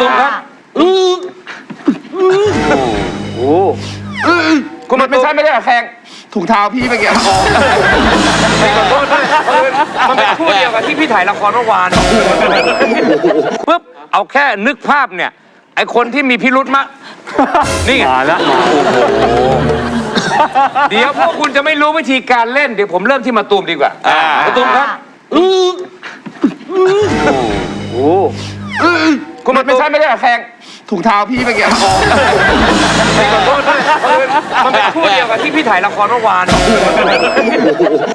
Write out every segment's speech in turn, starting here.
ตุ้มครับคุณมันไม่ใช่ไม่ได้เหรอแข่งถุงเท้าพี่เมื่อกี้ขอโทษด้วยมันเป็นคู่เดียวกับที่พี่ถ่ายละครเมื่อวานปุ๊บเอาแค่นึกภาพเนี่ย ไอคนที่มีพิรุธมากนี่ไงมาแล้วมาเดี๋ยวพวกคุณจะไม่รู้วิธีการเล่น เดี๋ยวผมเริ่มที่มาตูมดีกว่ามาตูมครับ ไม่ใช่ไม่ได้เหรอแข่งถุงเท้าพี่เมื่อกี้ขอโทษด้วยมันเป็นคู่เดียวกับที่พี่ถ่ายละครเมื่อวาน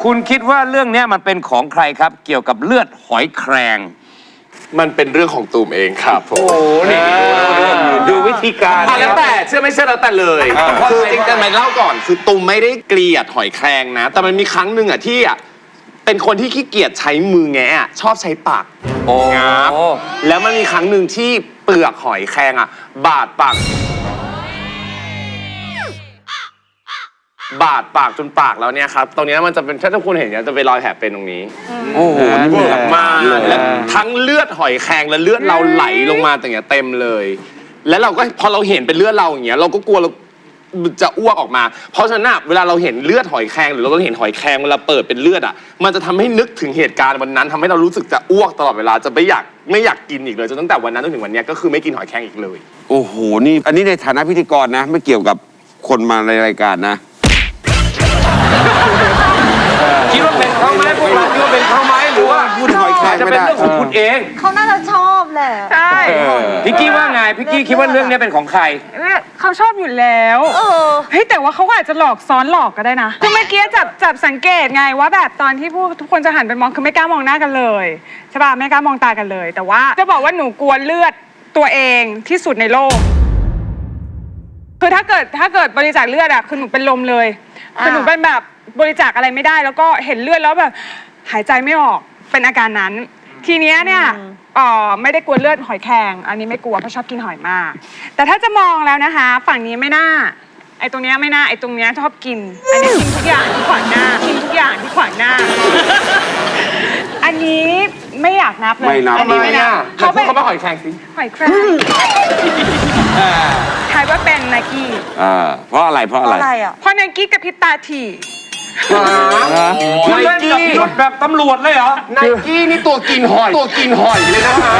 คุณคิดว่าเรื่องเนี้ยมันเป็นของใครครับ เกี่ยวกับเลือดหอยแครงมันเป็นเรื่องของตูมเองครับผม โอ้นี่ดูวิธีการอะแล้วแต่เชื่อไม่เชื่อแล้วแต่เลยคือจริงๆแต่ไม่เล่าก่อน คือตูมไม่ได้เกลียดหอยแครงนะ แต่มันมีครั้งหนึ่งอะที่อะ เป็นคนที่ขี้เกียจใช้มือแงะอะชอบใช้ปาก โอ้งับ แล้วมันมีครั้งหนึ่งที่เปลือกหอยแครงอะ บาดปาก บาดปากจนปากแล้วเนี่ยครับ ตรงเนี้ยมันจะเป็นถ้าทุกคนเห็นเนี่ยจะเป็นรอยแผลเป็นตรงนี้โอ้โหนี่เปลือกมากเลยและทั้งเลือดหอยแครงและเลือดเราไหลลงมาอย่างเงี้ยเต็มเลย แล้วเราก็พอเราเห็นเป็นเลือดเราอย่างเงี้ยเราก็กลัวเรา จะอ้วกออกมา เพราะฉะนั้นอะเวลาเราเห็นเลือดหอยแครงหรือเราเห็นหอยแครงเวลาเปิดเป็นเลือดอะ มันจะทำให้นึกถึงเหตุการณ์วันนั้นทำให้เรารู้สึกจะอ้วกตลอดเวลาจะไม่อยากไม่อยากกินอีกเลยจนตั้งแต่วันนั้นจนถึงวันเนี้ยก็คือไม่กินหอยแครงอีกเลย โอ้โห นี่ อันนี้ในฐานะพิธีกรนะ ไม่เกี่ยวกับคนมาในรายการนะ คิดว่าเป็นเขาไหมพ ดหอยแครงจะไม่เป็นได้ เรื่องของคุณเองเขาน่าจะชอบแหละใช่พี่กี้ว่าไงพี่กี้คิดว่าเรื่องนี้เป็นของใครเขาชอบอยู่แล้วเออ เฮ้ยแต่ว่าเขาก็อาจจะหลอกซ้อนหลอกก็ได้นะคือเมื่อกี้จับจับสังเกตไงว่าแบบตอนที่พวกทุกคนจะหันไปมองคือไม่กล้ามองหน้ากันเลยใช่ป่ะไม่กล้ามองตากันเลย แต่ว่าจะบอกว่าหนูกลัวเลือดตัวเองที่สุดในโลก คือถ้าเกิดถ้าเกิดบริจาคเลือดอะคือหนูเป็นลมเลยคือหนูเป็นแบบบริจาคอะไรไม่ได้ แล้วก็เห็นเลือดแล้วแบบหายใจไม่ออก เป็นอาการนั้น ทีเนี้ยเนี่ยเอ่อไม่ได้กลัวเลือดหอยแครงอันนี้ไม่กลัวเพราะชอบกินหอยมาก แต่ถ้าจะมองแล้วนะคะ ฝั่งนี้ไม่น่า ไอ้ตรงเนี้ยไม่น่าไอ้ตรงเนี้ยชอบกิน อันนี้กินทุกอย่างที่ขวางหน้ากินทุกอย่างที่ขวางหน้า อันนี้ไม่อยากนับเลยไม่นับ อันนี้ไม่นับเขาเขาเป็เป็นนเขาเป็นหอยแครงสิ หอยแครงทายว่าเป็นไนกี้ อ่าเพราะอะไรเพราะเพอะไรราะอะไรอะเพราะไนกี้กับพริบตาถี่ คุณเล่นกับพิรุธแบบตำรวจเลยเหรอ ไนกี้นี่ตัวกินหอย ตัวกินหอยเลยนะคะ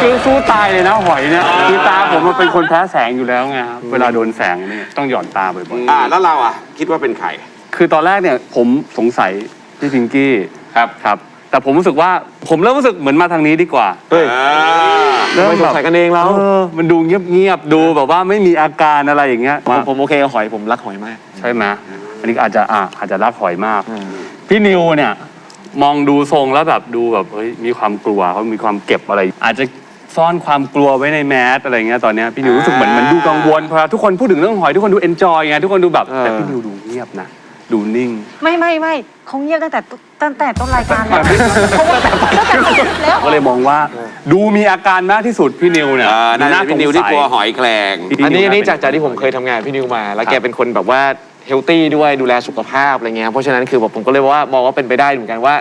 คือสู้ตายเลยนะหอยเนี่ยคือตาผมมันเป็นคนแพ้แสงอยู่แล้วไงครับเวลาโดนแสงเนี่ยต้องหย่อนตาบ่อยอ่าแล้วเราอะ คิดว่าเป็นใคร ๆคือตอนแรกเนี่ยผมสงสัยพี่พิงกี้ครับ ครับ แต่ผมรู้สึกว่าผมเริ่มรู้สึกเหมือนมาทางนี้ดีกว่าอ่าเริ่มสงสัยกันเองแล้วมันดูเงียบๆดูแบบว่าไม่มีอาการอะไรอย่างเงี้ยผมผมโอเคกับหอยผมรักหอยมาก ใช่ไหม อันนี้อาจจะอะอาจจะรักหอยมาก พี่นิวเนี่ย มองดูทรงแล้วแบบดูแบบเฮ้ยมีความกลัวเขามีความเก็บอะไร อาจจะซ่อนความกลัวไว้ในแมสอะไรเงี้ยตอนเนี้ยพี่นิวรู้สึกเหมือนเหมันดูกังวลพอทุกคนพูดถึงเรื่องหอยทุกคนดูเอนจอยไงทุกคนดูแบบแต่พี่นิวดูเงียบนะดูนิ่ง ไม่ไม่ไม่เขาเงียบตั้งแต่ต้นตั้งแต่ต้นรายการแล้วเพราะว่าตั้งแต่ต้นแล้ว ก็เลยมองว่าดูมีอาการมากที่สุดพี่นิวเนี่ยอ่าน่าจะเป็นนิวที่กลัวหอยอยแครงอันนี้อันนี้จากจากที่ผมเคยทำงานกับพี่นิวมา แล้วแกเป็นคนแบบว่า เฮลตี้ด้วยดูแลสุขภาพอะไรเงี้ยเพราะฉะนั้นคือแบบผมก็เลยว่ามองว่าเป็นไปได้เหมือนกันว่า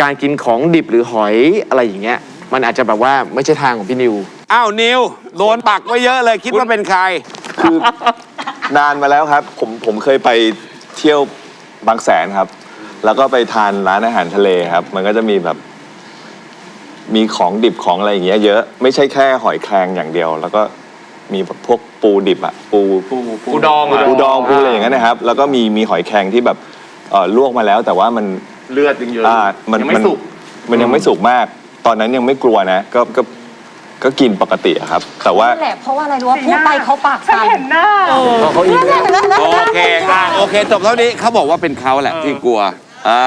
การกินของดิบหรือหอยอะไรอย่างเงี้ยมันอาจจะแบบว่าไม่ใช่ทางของพี่นิว อ้าวนิวโดนปักไว้เยอะเลยคิดว่าเป็นใคร คือนานมาแล้วครับผมผมเคยไปเที่ยวบางแสนครับ แล้วก็ไปทานร้านอาหารทะเลครับ มันก็จะมีแบบมีของดิบของอะไรอย่างเงี้ยเยอะไม่ใช่แค่หอยแครงอย่างเดียว แล้วก็ มีแบบพวกปูดิบอะปูปูปูดองอะปูดองปูอะไรอย่างเงี้ยนะครับ แล้วก็มีมีหอยแครงที่แบบเอ่อลวกมาแล้ว แต่ว่ามันเลือดยังเยอะอ่ามันยังไม่มันสุก มันยังไม่สุกมาก ตอนนั้นยังไม่กลัวนะ ก็ก็ก็กินปกติอะครับ แต่ว่า นั่นแหละเพราะว่าอะไรรู้ว่าพูดไปเขาปากฉันสั่นเห็นหน้า นั่นแหละนั่นแหละ โอเคอะโอเคจบเท่านี้เขาบอกว่าเป็นเขาแหละที่กลัวอ่า